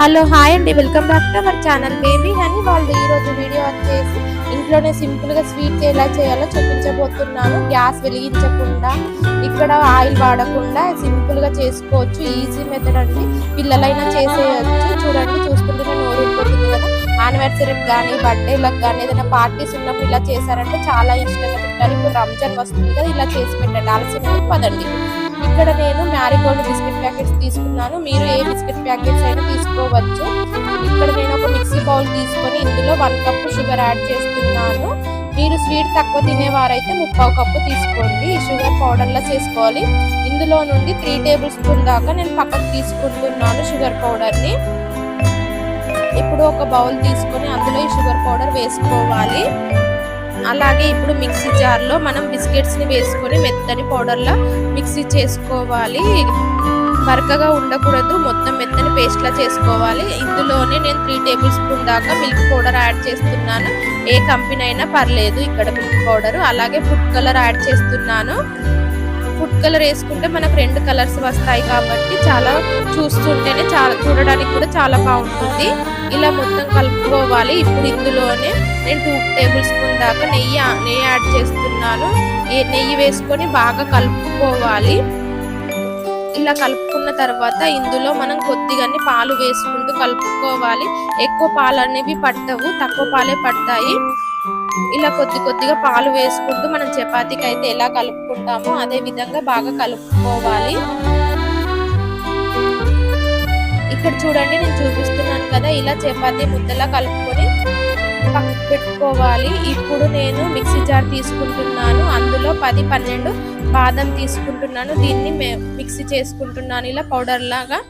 Hello hi అండి. Welcome back to our channel. Baby honey వాళ్ళు ఈ రోజు వీడియో వచ్చేసి ఇంట్లోనే సింపుల్గా స్వీట్ ఎలా చేయాలో చూపించబోతున్నాను. గ్యాస్ వెలిగించకుండా ఇక్కడ ఆయిల్ వాడకుండా సింపుల్గా చేసుకోవచ్చు. ఈజీ మెథడ్ అండి. పిల్లలైనా చేసేయచ్చు. చూడండి చూస్తుంటే నోరు కదా. యానివర్సరీకి కానీ బర్త్డేలకు కానీ ఏదైనా పార్టీస్ ఉన్నప్పుడు ఇలా చేశారంటే చాలా ఇష్టంగా తింటారు ఇప్పుడు రంజాన్ వస్తుంది కదా ఇలా చేసి పెట్టండి. ఆలస్యం పదండి. ఇక్కడ నేను మ్యారీగోల్డ్ బిస్కెట్ ప్యాకెట్స్ తీసుకున్నాను. మీరు ఏ బిస్కెట్ ప్యాకెట్స్ అయినా తీసుకోవచ్చు. ఇక్కడ నేను ఒక మిక్సీ బౌల్ తీసుకొని ఇందులో వన్ కప్ షుగర్ యాడ్ చేస్తున్నాను. మీరు స్వీట్ తక్కువ తినేవారైతే ముప్పావు కప్పు తీసుకోండి. షుగర్ పౌడర్లా చేసుకోవాలి. ఇందులో నుండి త్రీ టేబుల్ స్పూన్ దాకా నేను పక్కకు తీసుకుంటున్నాను షుగర్ పౌడర్ని. ఇప్పుడు ఒక బౌల్ తీసుకొని అందులో ఈ షుగర్ పౌడర్ వేసుకోవాలి. అలాగే ఇప్పుడు మిక్సీ జార్లో మనం బిస్కెట్స్ని వేసుకొని మెత్తని పౌడర్లా మిక్సీ చేసుకోవాలి. బరకగా ఉండకూడదు మొత్తం మెత్తని పేస్ట్లా చేసుకోవాలి. ఇందులోనే నేను త్రీ టేబుల్ స్పూన్ దాకా మిల్క్ పౌడర్ యాడ్ చేస్తున్నాను. ఏ కంపెనీ అయినా పర్లేదు ఇక్కడ మిల్క్ పౌడర్. అలాగే ఫుడ్ కలర్ యాడ్ చేస్తున్నాను. ఫుడ్ కలర్ వేసుకుంటే మనకు రెండు కలర్స్ వస్తాయి కాబట్టి చాలా చూస్తుంటేనే చాలా చూడడానికి కూడా చాలా బాగుంటుంది. ఇలా మొత్తం కలుపుకోవాలి. ఇప్పుడు ఇందులోనే నేను టూ టేబుల్ స్పూన్ దాకా నెయ్యి నెయ్యి యాడ్ చేస్తున్నాను. నెయ్యి వేసుకొని బాగా కలుపుకోవాలి. ఇలా కలుపుకున్న తర్వాత ఇందులో మనం కొద్దిగానే పాలు వేసుకుంటూ కలుపుకోవాలి. ఎక్కువ పాలు అనేవి పట్టవు తక్కువ పాలే పడతాయి. ఇలా కొద్ది కొద్దిగా పాలు వేసుకుంటూ మనం చపాతీకి అయితే ఎలా కలుపుకుంటామో అదే విధంగా బాగా కలుపుకోవాలి. ఇక్కడ చూడండి నేను చూపిస్తున్నాను కదా ఇలా చపాతీ ముద్దలా కలుపుకొని పక్కకు పెట్టుకోవాలి. ఇప్పుడు నేను మిక్సీ జార్ తీసుకుంటున్నాను. అందులో పది పన్నెండు బాదం తీసుకుంటున్నాను. దీన్ని మిక్సీ చేసుకుంటున్నాను. ఇలా పౌడర్ లాగా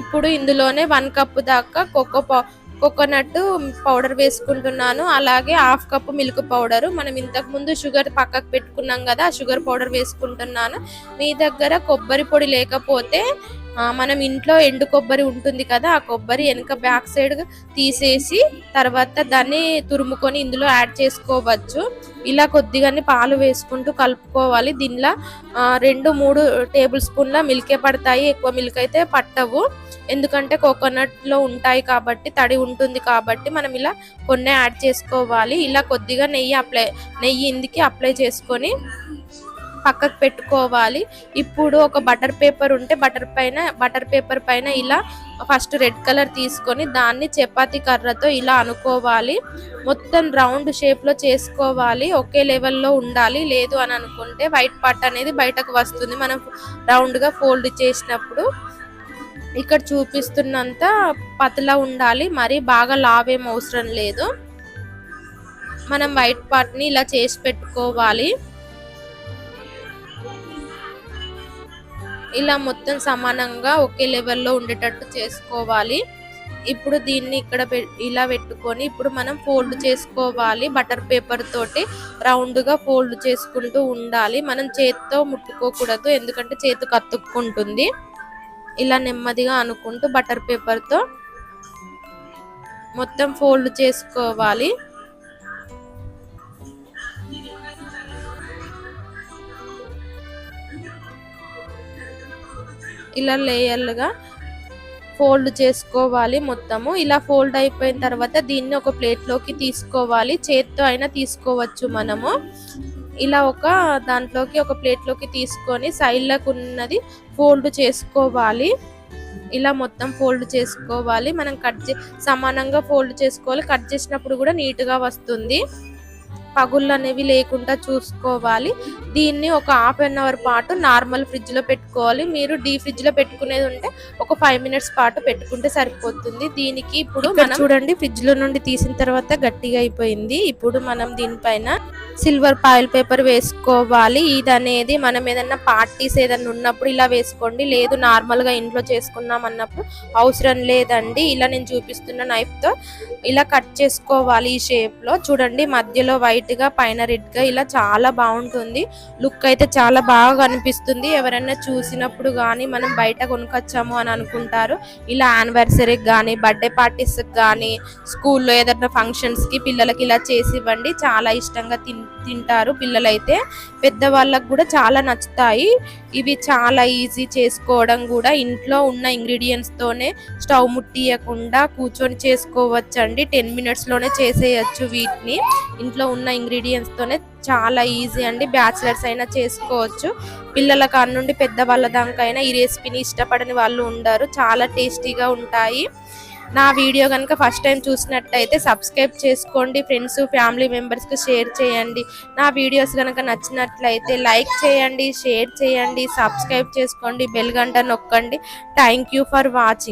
ఇప్పుడు ఇందులోనే వన్ కప్ దాకా కోకో కోకోనట్ పౌడర్ వేసుకుంటున్నాను. అలాగే హాఫ్ కప్ మిల్క్ పౌడర్. మనం ఇంతకు ముందు షుగర్ పక్కకు పెట్టుకున్నాం కదా ఆ షుగర్ పౌడర్ వేసుకుంటున్నాను. మీ దగ్గర కొబ్బరి పొడి లేకపోతే మనం ఇంట్లో ఎండు కొబ్బరి ఉంటుంది కదా ఆ కొబ్బరి వెనక బ్యాక్ సైడ్ తీసేసి తర్వాత దాన్ని తురుముకొని ఇందులో యాడ్ చేసుకోవచ్చు. ఇలా కొద్దిగానే పాలు వేసుకుంటూ కలుపుకోవాలి. దీనిలో రెండు మూడు టేబుల్ స్పూన్ల మిల్కే పడతాయి. ఎక్కువ మిల్క్ అయితే పట్టవు. ఎందుకంటే కోకోనట్లో ఉంటాయి కాబట్టి తడి ఉంటుంది కాబట్టి మనం ఇలా కొన్ని యాడ్ చేసుకోవాలి. ఇలా కొద్దిగా నెయ్యి అప్లై నెయ్యి ఇందుకి అప్లై చేసుకొని పక్కకు పెట్టుకోవాలి. ఇప్పుడు ఒక బటర్ పేపర్ ఉంటే బటర్ పైన బటర్ పేపర్ పైన ఇలా ఫస్ట్ రెడ్ కలర్ తీసుకొని దాన్ని చపాతీ కర్రతో ఇలా అనుకోవాలి. మొత్తం రౌండ్ షేప్లో చేసుకోవాలి. ఒకే లెవెల్లో ఉండాలి. లేదు అని అనుకుంటే వైట్ పార్ట్ అనేది బయటకు వస్తుంది. మనం రౌండ్గా ఫోల్డ్ చేసినప్పుడు ఇక్కడ చూపిస్తున్నంత పతలా ఉండాలి. మరి బాగా లావేం అవసరం లేదు. మనం వైట్ పార్ట్ని ఇలా చేసి పెట్టుకోవాలి. ఇలా మొత్తం సమానంగా ఒకే లెవెల్లో ఉండేటట్టు చేసుకోవాలి. ఇప్పుడు దీన్ని ఇక్కడ ఇలా పెట్టుకొని ఇప్పుడు మనం ఫోల్డ్ చేసుకోవాలి. బటర్ పేపర్ తోటి రౌండ్గా ఫోల్డ్ చేసుకుంటూ ఉండాలి. మనం చేతితో ముట్టుకోకూడదు ఎందుకంటే చేతి కత్తుక్కుంటుంది. ఇలా నెమ్మదిగా అనుకుంటూ బటర్ పేపర్తో మొత్తం ఫోల్డ్ చేసుకోవాలి. ఇలా లేయర్లుగా ఫోల్డ్ చేసుకోవాలి మొత్తము. ఇలా ఫోల్డ్ అయిపోయిన తర్వాత దీన్ని ఒక ప్లేట్లోకి తీసుకోవాలి. చేత్తో అయినా తీసుకోవచ్చు మనము. ఇలా ఒక దాంట్లోకి ఒక ప్లేట్లోకి తీసుకొని సైడ్లకు ఉన్నది ఫోల్డ్ చేసుకోవాలి. ఇలా మొత్తం ఫోల్డ్ చేసుకోవాలి. మనం కట్ చే సమానంగా ఫోల్డ్ చేసుకోవాలి. కట్ చేసినప్పుడు కూడా నీట్గా వస్తుంది. పగుళ్ళు అనేవి లేకుండా చూసుకోవాలి. దీన్ని ఒక హాఫ్ అన్ అవర్ పాటు నార్మల్ ఫ్రిడ్జ్లో పెట్టుకోవాలి. మీరు డీ ఫ్రిడ్జ్లో పెట్టుకునేది ఉంటే ఒక ఫైవ్ మినిట్స్ పాటు పెట్టుకుంటే సరిపోతుంది. దీనికి ఇప్పుడు మనం చూడండి ఫ్రిడ్జ్లో నుండి తీసిన తర్వాత గట్టిగా అయిపోయింది. ఇప్పుడు మనం దీనిపైన సిల్వర్ పాయిల్ పేపర్ వేసుకోవాలి. ఇది అనేది మనం ఏదన్నా పార్టీస్ ఏదన్నా ఉన్నప్పుడు ఇలా వేసుకోండి. లేదు నార్మల్గా ఇంట్లో చేసుకున్నాం అన్నప్పుడు అవసరం లేదండి. ఇలా నేను చూపిస్తున్న నైఫ్తో ఇలా కట్ చేసుకోవాలి ఈ షేప్లో చూడండి మధ్యలో వైట్ పైన రెడ్గా ఇలా చాలా బాగుంటుంది. లుక్ అయితే చాలా బాగా కనిపిస్తుంది ఎవరైనా చూసినప్పుడు కానీ మనం బయట కొనుకొచ్చాము అని అనుకుంటారు. ఇలా యానివర్సరీకి కానీ బర్త్డే పార్టీస్ కానీ స్కూల్లో ఏదైనా ఫంక్షన్స్కి పిల్లలకి ఇలా చేసి ఇవ్వండి. చాలా ఇష్టంగా తింటారు. తింటారు పిల్లలైతే. పెద్దవాళ్ళకు కూడా చాలా నచ్చుతాయి. ఇవి చాలా ఈజీ చేసుకోవడం కూడా ఇంట్లో ఉన్న ఇంగ్రీడియంట్స్తోనే స్టవ్ ముట్టియకుండా కూర్చొని చేసుకోవచ్చు అండి టెన్ మినిట్స్లోనే చేసేయచ్చు వీటిని. ఇంట్లో ఉన్న ఇంగ్రీడియంట్స్తోనే చాలా ఈజీ అండి. బ్యాచిలర్స్ అయినా చేసుకోవచ్చు. పిల్లల కాడ నుండి పెద్దవాళ్ళ దానికైనా ఈ రెసిపీని ఇష్టపడని వాళ్ళు ఉండరు. చాలా టేస్టీగా ఉంటాయి. నా వీడియో కనుక ఫస్ట్ టైం చూసినట్టయితే సబ్స్క్రైబ్ చేసుకోండి ఫ్రెండ్స్ ఫ్యామిలీ మెంబర్స్కి షేర్ చేయండి. నా వీడియోస్ కనుక నచ్చినట్లయితే లైక్ చేయండి షేర్ చేయండి సబ్స్క్రైబ్ చేసుకోండి బెల్ గంట నొక్కండి. Thank you for watching